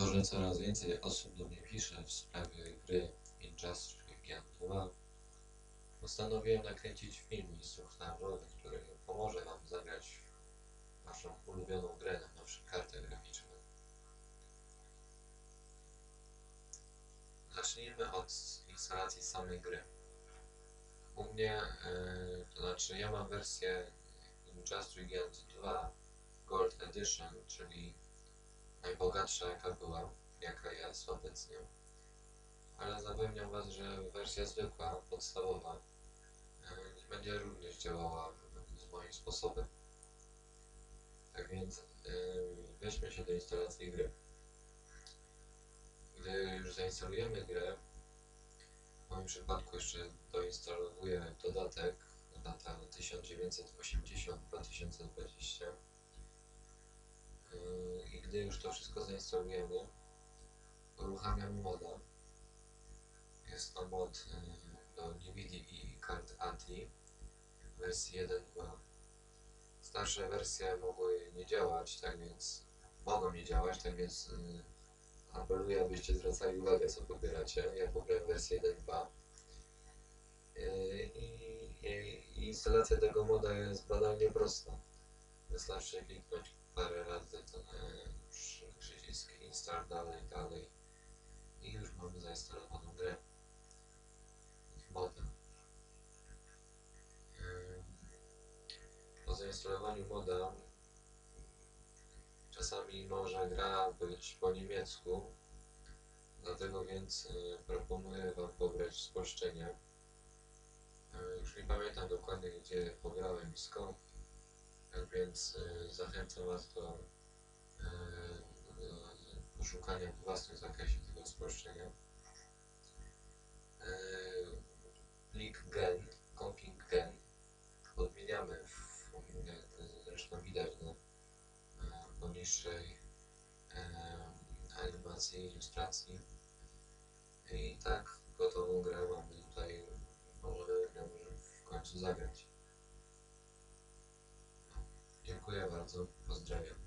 Jako, że coraz więcej osób do mnie pisze w sprawie gry Industry Gen 2, postanowiłem nakręcić film instruktażowy, który pomoże Wam zagrać Waszą ulubioną grę na nowszych kartach graficznych. Zacznijmy od instalacji samej gry. U mnie, yy, to znaczy ja mam wersję Industry Gen 2 Gold Edition, czyli najbogatsza jaka była, jaka jest obecnie. Ale zapewniam Was, że wersja zwykła, podstawowa, e, będzie również działała z moim sposobem. Tak więc e, weźmy się do instalacji gry. Gdy już zainstalujemy grę, w moim przypadku jeszcze doinstalowuję dodatek, data 1980-2020 Yy, i gdy już to wszystko zainstalujemy, uruchamiamy moda. Jest to mod do NVIDIA i kart ATI wersji 1.2. Starsze wersje mogły nie działać, tak więc mogą nie działać, tak więc yy, apeluję, abyście zwracali uwagę, co pobieracie. Ja pobrałem wersję 1.2. Yy, I, i, I instalacja tego moda jest banalnie prosta. Wystarczy kliknąć parę ten e, przy- dalej, dalej i już mamy zainstalowaną grę z modem. Po zainstalowaniu moda czasami może gra być po niemiecku, dlatego więc e, proponuję Wam pobrać spolszczenie. E, Już nie pamiętam dokładnie gdzie pobrałem i skąd, więc y, zachęcam Was do, y, do poszukania w własnym zakresie tego spolszczenia. Y, plik gen, config gen odmieniamy, w, zresztą widać na y, poniższej y, animacji, ilustracji. I tak gotową grę mamy tutaj, możemy w końcu zagrać. Bardzo, pozdrawiam.